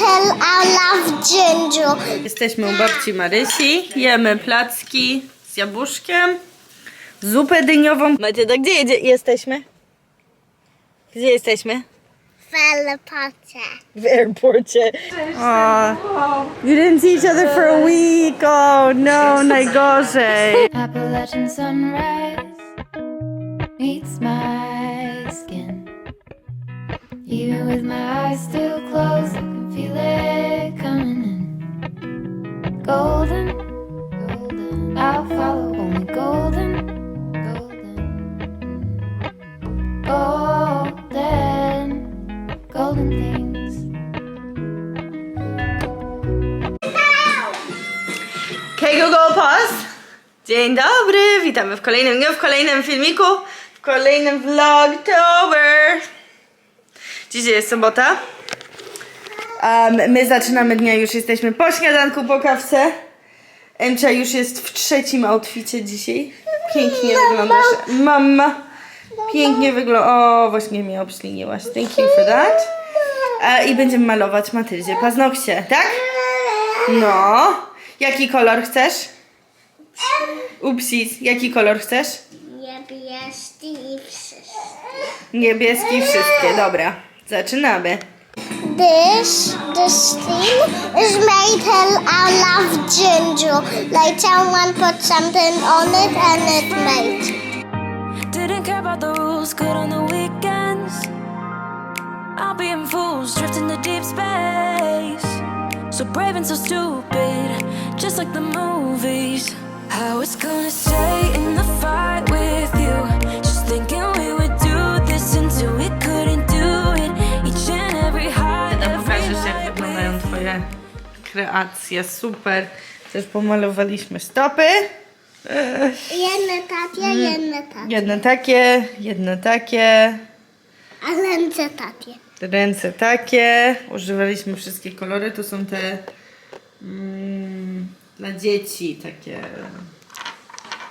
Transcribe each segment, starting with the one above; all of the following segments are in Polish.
her I love ginger. Jesteśmy u babci Marysi, jemy placki z jabłuszkiem, zupę dyniową. Macieda, gdzie jedzie? jesteśmy? Gdzie jesteśmy? Felipacie. W airporcie. Oh, you didn't see each other for a week. Oh no, najgorzej. Appalachian sunrise meets my skin. Even with my eyes still closed, Coming in. Golden, golden, I'll follow only golden, golden, golden, golden things. Hej Google Pause! Dzień dobry, witamy w kolejnym dniu, w kolejnym filmiku, w kolejnym vlogtober. Dzisiaj jest sobota. Um, my zaczynamy dnia, już jesteśmy po śniadanku, po kawce. Emcia już jest w trzecim outficie dzisiaj. Pięknie wyglądasz. Mama. Pięknie wygląda. O, właśnie mnie obśliniłaś. Thank you for that. E, I będziemy malować Matyldzie paznokcie, tak? No. Jaki kolor chcesz? Upsis, jaki kolor chcesz? Niebieski i wszystko. Niebieski wszystkie, dobra. Zaczynamy. This, this thing is made I love ginger. Like someone put something on it and it made. Didn't care about the rules, good on the weekends. I'll be in fools, drifting to deep space. So brave and so stupid, just like the movies. I was gonna stay in the kreacje. Super. Też pomalowaliśmy stopy. Jedne takie, jedne takie. Jedne takie, jedne takie. A ręce takie. Ręce takie. Używaliśmy wszystkie kolory. Tu są te mm, dla dzieci takie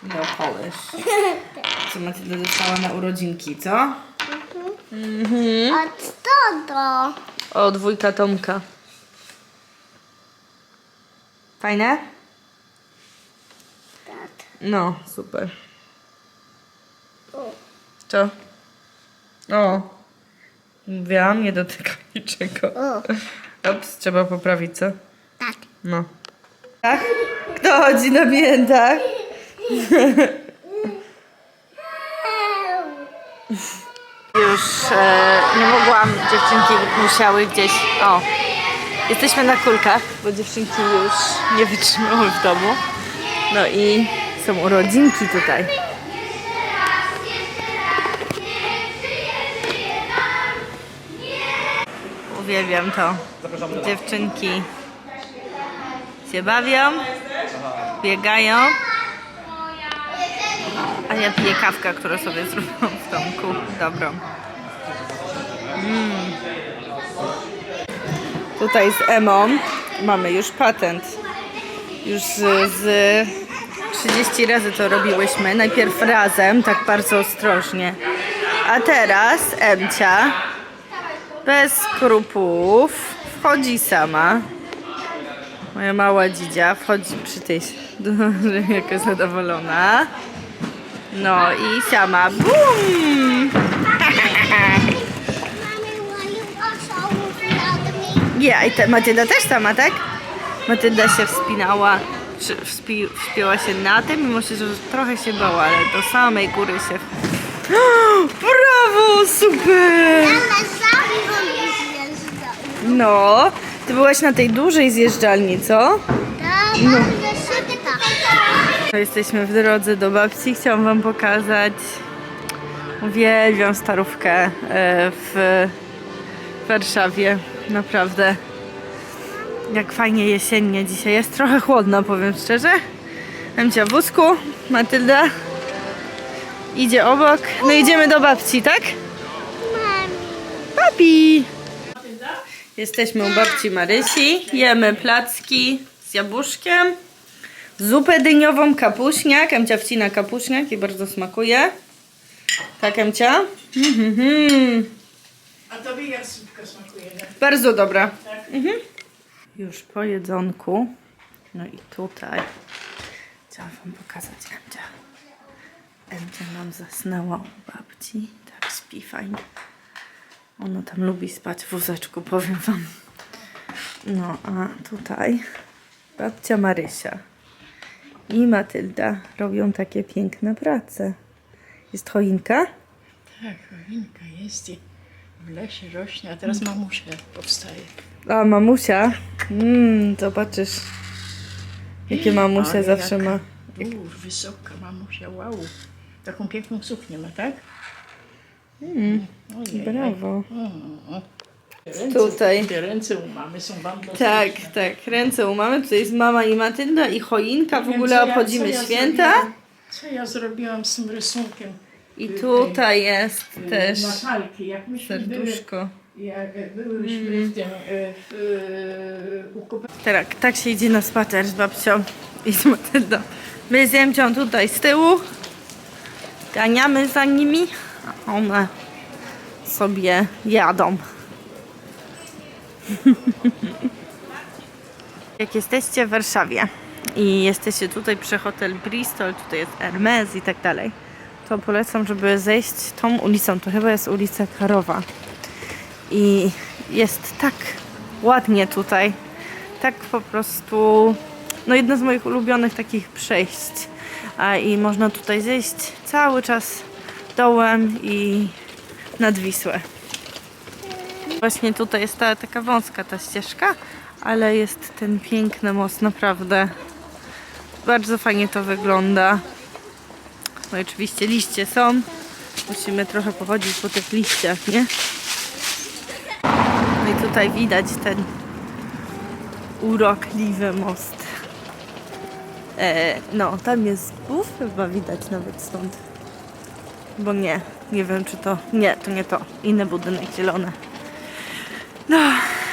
no polish. Co Matylda dostała na urodzinki, co? Od to do. O, dwójka Tomka. Fajne? Tak. No, super. Co? O. Mówiłam, nie dotykaj niczego. O. Ops, trzeba poprawić, co? Tak. No. Tak? Kto chodzi na miętach? Już e, nie mogłam, dziewczynki musiały gdzieś. O, jesteśmy na kulkach, bo dziewczynki już nie wytrzymały w domu. No i są urodzinki tutaj. Uwielbiam to. Dziewczynki się bawią, biegają. A ja piję kawkę, którą sobie zrobiłam w domku. Dobrą. Mm. Tutaj z Emą mamy już patent. Już z, z 30 razy to robiłyśmy. Najpierw razem, tak bardzo ostrożnie. A teraz Emcia bez skrupułów wchodzi sama. Moja mała dzidzia wchodzi przy tej jaka zadowolona. No i sama bum! Ja i te, Matylda też sama, tak? Matylda się wspinała, wspi, wspięła się na tym, mimo że trochę się bała, ale do samej góry się... Brawo, super! No, ty byłaś na tej dużej zjeżdżalni, co? Tak, no. szybka. Jesteśmy w drodze do babci. Chciałam Wam pokazać. Uwielbiam starówkę e, w Warszawie. Naprawdę. Jak fajnie jesiennie dzisiaj jest. Trochę chłodno, powiem szczerze. Emcia w wózku. Matylda idzie obok. No idziemy do babci, tak? Papi! Jesteśmy u babci Marysi. Jemy placki z jabłuszkiem. Zupę dyniową, kapuśniak. Emcia wcina kapuśniak i bardzo smakuje. Tak, Emcia? Mhm, mhm. A tobie jak szybko smakuje, nie? Bardzo dobra. Tak? Już po jedzonku. No i tutaj. Chciałam wam pokazać Emcia. Emcia nam zasnęła u babci. Tak śpi fajnie. Ona tam lubi spać w wózeczku, powiem wam. No a tutaj babcia Marysia i Matylda robią takie piękne prace. Jest choinka? Tak, choinka jest i w lesie rośnie, a teraz mamusia powstaje. A mamusia? Mmm, zobaczysz. Jakie mamusia Ale zawsze jak- ma. Uuu, wysoka mamusia, wow. Taką piękną suknię ma, tak? Ojej, Brawo. Ręce, Tutaj. Te ręce u mamy są wam Tak, tak. Ręce u mamy. Tutaj jest mama i Matylda i choinka. W ogóle obchodzimy święta. Zrobiłam, co ja zrobiłam z tym rysunkiem? I tutaj jest y, też Natalki, jak myśmy były, serduszko. jak byłyśmy w tym, y, w, u Koper- Tak, tak się idzie na spacer z babcią i z Matyldą. My z Jemcią tutaj z tyłu. Ganiamy za nimi, a one sobie jadą. Jak jesteście w Warszawie i jesteście tutaj przy hotel Bristol, tutaj jest Hermes i tak dalej, to polecam, żeby zejść tą ulicą. To chyba jest ulica Karowa. I jest tak ładnie tutaj. Tak po prostu, no jedno z moich ulubionych takich przejść. A, I można tutaj zejść cały czas dołem i nad Wisłę. Właśnie tutaj jest ta taka wąska ta ścieżka, ale jest ten piękny most, naprawdę. Bardzo fajnie to wygląda. No oczywiście liście są. Musimy trochę pochodzić po tych liściach, nie? No i tutaj widać ten urokliwy most. E, no, tam jest buf, chyba widać nawet stąd. Bo nie, nie wiem czy to. Nie, to nie to. Inny budynek zielony. No,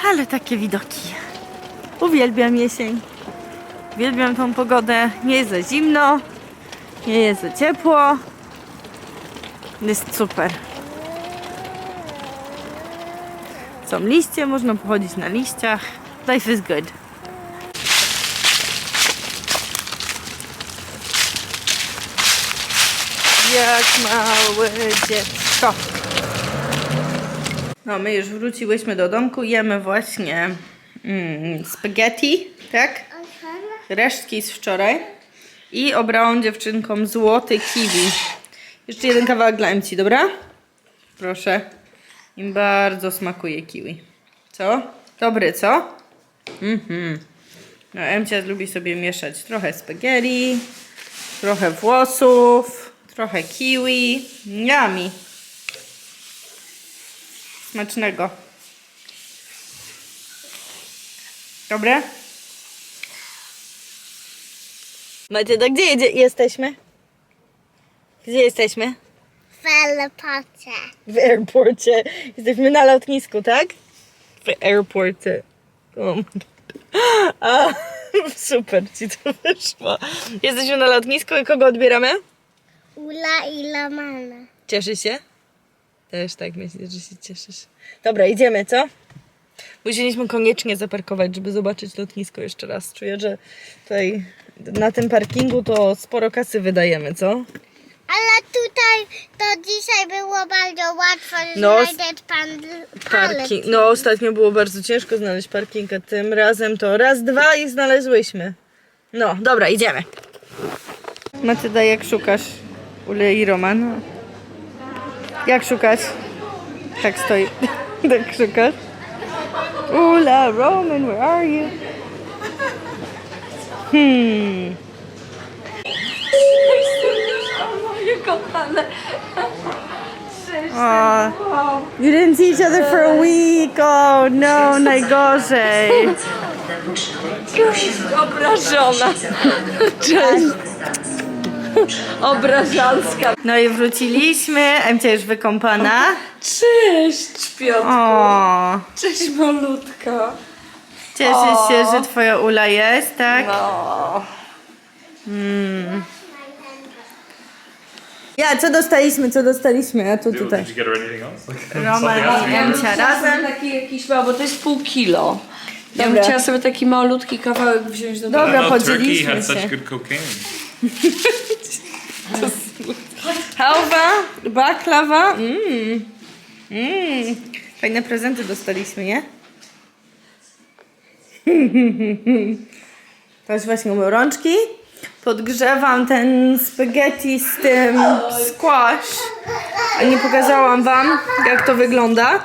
ale takie widoki. Uwielbiam jesień. Uwielbiam tą pogodę. Nie jest za zimno, nie jest za ciepło. Jest super. Są liście, można pochodzić na liściach. Life is good. Jak małe dziecko. No, my już wróciłyśmy do domku. Jemy właśnie mm, spaghetti, tak? Resztki z wczoraj. I obrałam dziewczynkom złoty kiwi. Jeszcze jeden kawałek dla Emci, dobra? Proszę. Im bardzo smakuje kiwi. Co? Dobry, co? Mhm. No, Emcia lubi sobie mieszać trochę spaghetti, trochę włosów, trochę kiwi. Yummy. Smacznego. Dobre? To gdzie jedzie? jesteśmy? Gdzie jesteśmy? W teleporcie. W airporcie. Jesteśmy na lotnisku, tak? W airporcie. O. A, super ci to wyszło. Jesteśmy na lotnisku i kogo odbieramy? Ula i Lamana. Cieszy się? Też tak myślę, że się cieszysz. Dobra, idziemy, co? Musieliśmy koniecznie zaparkować, żeby zobaczyć lotnisko jeszcze raz. Czuję, że tutaj na tym parkingu to sporo kasy wydajemy, co? Ale tutaj to dzisiaj było bardzo łatwo No, znaleźć pan Parking. No, ostatnio było bardzo ciężko znaleźć parking, a tym razem to raz, dwa i znalazłyśmy. No, dobra, idziemy. Matyda, jak szukasz Ule i Roman? Jak szukać? Tak stoi. tak szukasz? Ula, Roman, where are you? Hmm. Oh, you didn't see each other for a week. Oh no, najgorzej. Obrażona. Cześć. Obrażalska. No i wróciliśmy. Emcia już wykąpana. Cześć, Piotr. O, Cześć, malutka. Cieszę się, że twoja Ula jest, tak? No. Ja, co dostaliśmy, co dostaliśmy? A tu Did tutaj. you get her anything else? Like Roman i Emcia razem. Taki jakiś mały, bo to jest pół kilo. Ja bym Dobra. chciała sobie taki malutki kawałek wziąć do domu. Dobra, I know Turkey podzieliliśmy such się. good cocaine. Hałwa, baklawa. Mmm. Mmm. Fajne prezenty dostaliśmy, nie? Teraz właśnie umył rączki. Podgrzewam ten spaghetti z tym squash. A nie pokazałam wam, jak to wygląda.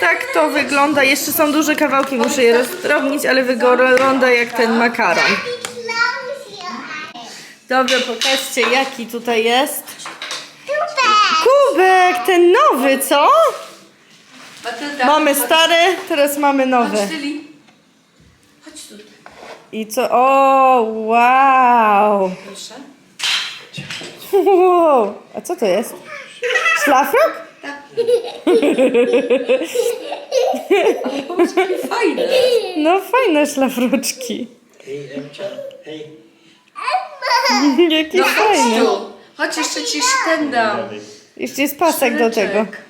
Tak to wygląda. Jeszcze są duże kawałki, muszę je rozdrobnić, ale wygląda jak ten makaron. Dobrze, pokażcie jaki tutaj jest. Kubek, ten nowy, co? Mamy stary, teraz mamy nowy. Chodź, tu. I co? O, wow. Proszę. wow. A co to jest? Szlafrok? Popatrz, jakie fajne. No fajne szlafroczki. Jakie No chodź fajne. tu. Chodź, jeszcze ci ten dam. Jeszcze jest pasek do tego. Szyneczek.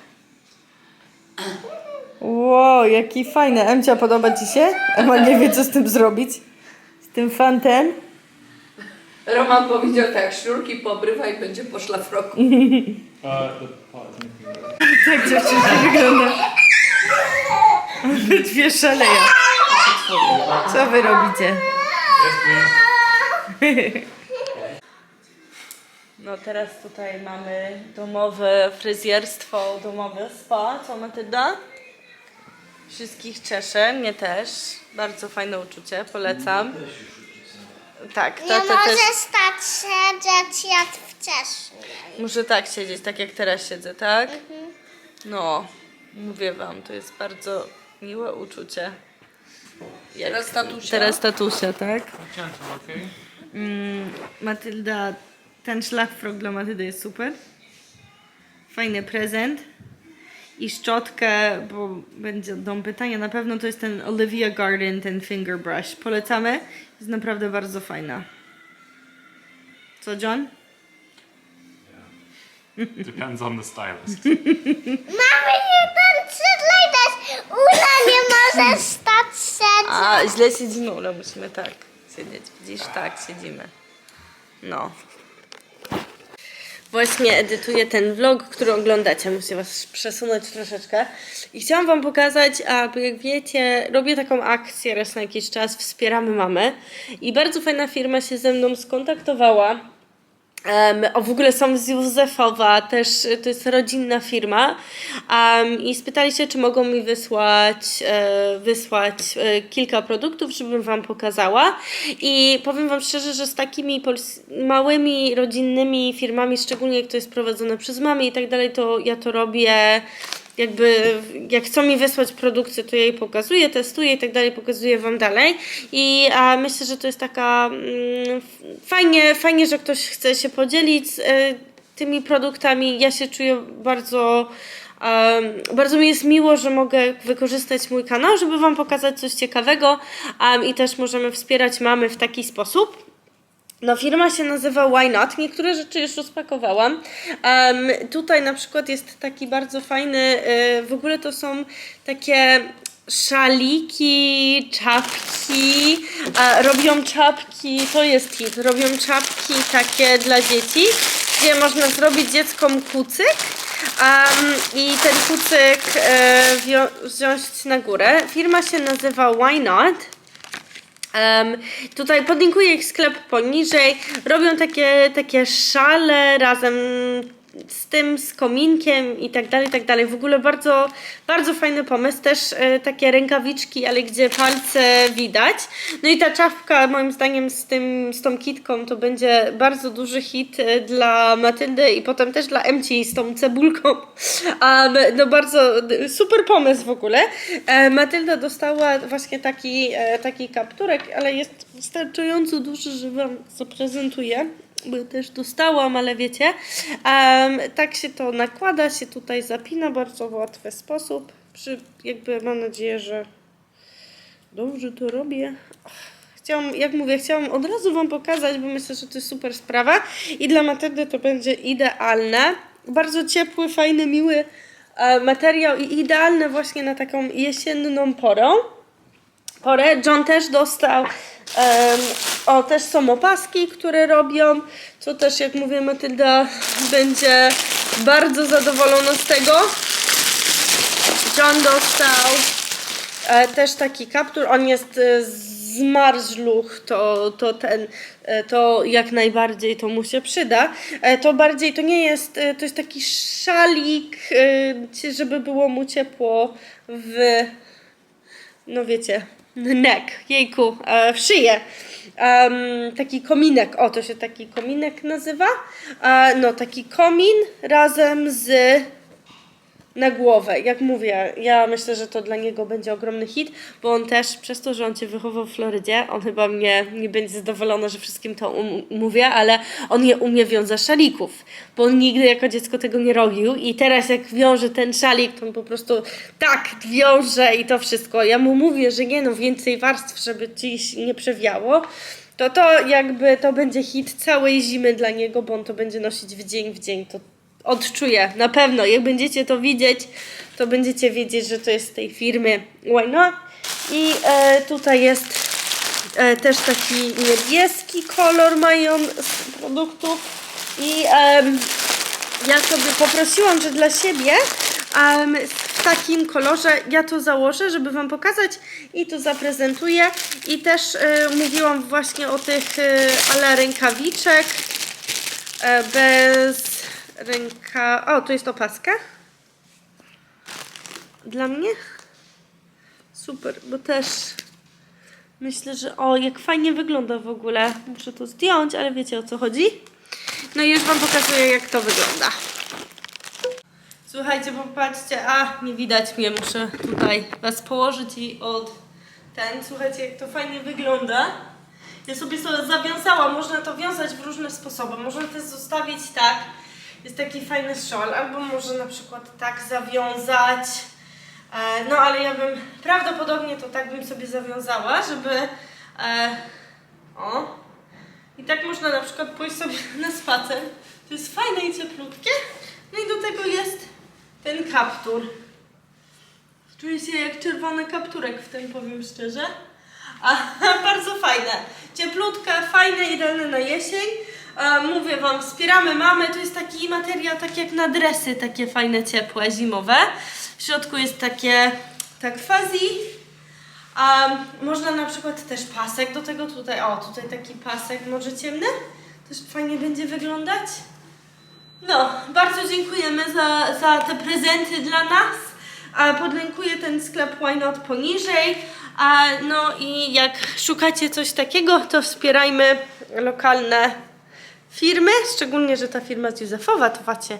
Wow, jaki fajny. Emcia, podoba ci się? Ema nie wie, co z tym zrobić. Z tym fantem. Roman powiedział tak, sznurki pobrywa i będzie po szlafroku. Tak dziewczynki wygląda. Dwie szaleje. Co wy robicie? No teraz tutaj mamy domowe fryzjerstwo, domowe spa. Co Matylda? Wszystkich cieszę, mnie też. Bardzo fajne uczucie, polecam. Tak, Nie tata może też. stać siedzieć jak wcześniej. Muszę tak siedzieć, tak jak teraz siedzę, tak? No, mówię wam, to jest bardzo miłe uczucie. Jak Teraz tatusia. Teraz tatusia, tak? Mm, Matylda, ten szlafrok dla Matyldy jest super. Fajny prezent. I szczotkę, bo będzie dom pytania, na pewno to jest ten Olivia Garden, ten finger brush. Polecamy, jest naprawdę bardzo fajna. Co, John? Depends on the stylist. Mamy jeden przylejesz. Ula nie może stać siedzieć. A, źle siedzimy, Ula, musimy tak siedzieć. Widzisz, tak siedzimy. No. Właśnie edytuję ten vlog, który oglądacie. Muszę was przesunąć troszeczkę. I chciałam wam pokazać, a jak wiecie, robię taką akcję raz na jakiś czas, wspieramy mamy. I bardzo fajna firma się ze mną skontaktowała. Um, o, w ogóle są z Józefowa, też y, to jest rodzinna firma. Um, i spytali się, czy mogą mi wysłać, e, wysłać e, kilka produktów, żebym Wam pokazała. I powiem Wam szczerze, że z takimi małymi, rodzinnymi firmami, szczególnie jak to jest prowadzone przez mamy i tak dalej, to ja to robię jakby jak chcą mi wysłać produkcję, to ja jej pokazuję, testuję i tak dalej, pokazuję Wam dalej. I a myślę, że to jest taka mm, fajnie, fajnie, że ktoś chce się podzielić e, tymi produktami. Ja się czuję bardzo. bardzo mi jest miło, że mogę wykorzystać mój kanał, żeby Wam pokazać coś ciekawego i też możemy wspierać mamy w taki sposób. No, firma się nazywa Why Not. Niektóre rzeczy już rozpakowałam. Em, tutaj na przykład jest taki bardzo fajny, y, w ogóle to są takie szaliki, czapki. E, robią czapki, to jest hit, robią czapki takie dla dzieci, gdzie można zrobić dzieckom kucyk. em, I ten kucyk e, wziąć na górę. Firma się nazywa Why Not. Em, tutaj podlinkuję ich sklep poniżej. Robią takie, takie szale razem z tym, z kominkiem i tak dalej, i tak dalej. W ogóle bardzo, bardzo fajny pomysł. Też e, takie rękawiczki, ale gdzie palce widać. No i ta czapka moim zdaniem z tym, z tą kitką to będzie bardzo duży hit e, dla Matyldy i potem też dla Emci z tą cebulką. Um, no bardzo super pomysł w ogóle. E, Matylda dostała właśnie taki, e, taki kapturek, ale jest wystarczająco duży, że Wam zaprezentuję. Bo też dostałam, ale wiecie. Em, tak się to nakłada, się tutaj zapina bardzo w łatwy sposób. Przy, jakby mam nadzieję, że dobrze to robię. Chciałam, jak mówię, chciałam od razu Wam pokazać, bo myślę, że to jest super sprawa. I dla Matyldy to będzie idealne. Bardzo ciepły, fajny, miły e, materiał i idealny właśnie na taką jesienną porę. Porę. John też dostał. em, o, też są opaski, które robią, co też, jak mówię, Matylda będzie bardzo zadowolona z tego. John dostał e, też taki kaptur, on jest e, z marzluch, to, to ten, e, to jak najbardziej to mu się przyda. E, to bardziej, to nie jest, e, to jest taki szalik, e, żeby było mu ciepło w, no wiecie, neck, jejku, e, w szyję. Em, taki kominek, o to się taki kominek nazywa. E, no taki komin razem z na głowę. Jak mówię, ja myślę, że to dla niego będzie ogromny hit, bo on też, przez to, że on cię wychował w Florydzie, on chyba mnie nie będzie zadowolony, że wszystkim to um- mówię, ale on nie umie wiązać szalików, bo on nigdy jako dziecko tego nie robił i teraz jak wiąże ten szalik, to on po prostu tak wiąże i to wszystko. Ja mu mówię, że nie no, więcej warstw, żeby ci nie przewiało, to to jakby to będzie hit całej zimy dla niego, bo on to będzie nosić w dzień w dzień. To odczuję, na pewno. Jak będziecie to widzieć, to będziecie wiedzieć, że to jest z tej firmy Why Not. I e, tutaj jest e, też taki niebieski kolor mają z produktów. I em, ja sobie poprosiłam, że dla siebie em, w takim kolorze ja to założę, żeby Wam pokazać i to zaprezentuję. I też e, mówiłam właśnie o tych e, ale rękawiczek e, bez ręka... O, tu jest opaska. Dla mnie. Super, bo też myślę, że o, jak fajnie wygląda w ogóle. Muszę to zdjąć, ale wiecie o co chodzi. No i już Wam pokazuję, jak to wygląda. Słuchajcie, popatrzcie, a nie widać mnie, muszę tutaj Was położyć i od ten. Słuchajcie, jak to fajnie wygląda. Ja sobie to zawiązałam, można to wiązać w różne sposoby. Można też zostawić tak, jest taki fajny szal, albo może na przykład tak zawiązać. E, no ale ja bym, prawdopodobnie to tak bym sobie zawiązała, żeby, e, o, i tak można na przykład pójść sobie na spacer. To jest fajne i cieplutkie. No i do tego jest ten kaptur. Czuję się jak czerwony kapturek w tym, powiem szczerze. A, bardzo fajne. Cieplutkie, fajne, idealne na jesień. E, mówię Wam, wspieramy mamy. To jest taki materiał, tak jak na dresy, takie fajne, ciepłe, zimowe. W środku jest takie, tak fuzzy. Można na przykład też pasek do tego tutaj. O, tutaj taki pasek może ciemny. Też fajnie będzie wyglądać. No, bardzo dziękujemy za, za te prezenty dla nas. Podlinkuję ten sklep Why Not poniżej. No i jak szukacie coś takiego, to wspierajmy lokalne firmy. Szczególnie, że ta firma jest Józefowa, to macie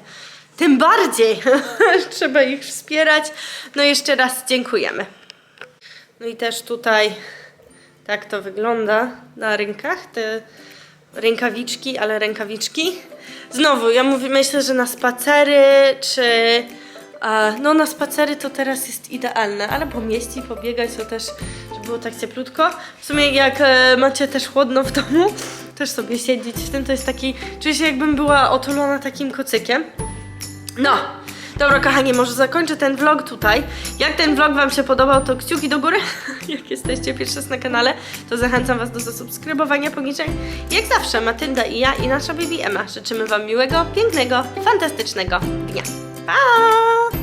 tym bardziej trzeba ich wspierać. No jeszcze raz dziękujemy. No i też tutaj tak to wygląda na rękach, te rękawiczki, ale rękawiczki. Znowu, ja mówię, myślę, że na spacery, czy no na spacery to teraz jest idealne, ale po mieście pobiegać to też, żeby było tak cieplutko. W sumie jak e, macie też chłodno w domu, też sobie siedzieć w tym, to jest taki, czuję się jakbym była otulona takim kocykiem. No, dobra kochani, może zakończę ten vlog tutaj. Jak ten vlog Wam się podobał, to kciuki do góry. Jak jesteście pierwszy raz na kanale, to zachęcam Was do zasubskrybowania poniżej. Jak zawsze, Matylda i ja i nasza baby Emma życzymy Wam miłego, pięknego, fantastycznego dnia. Pa!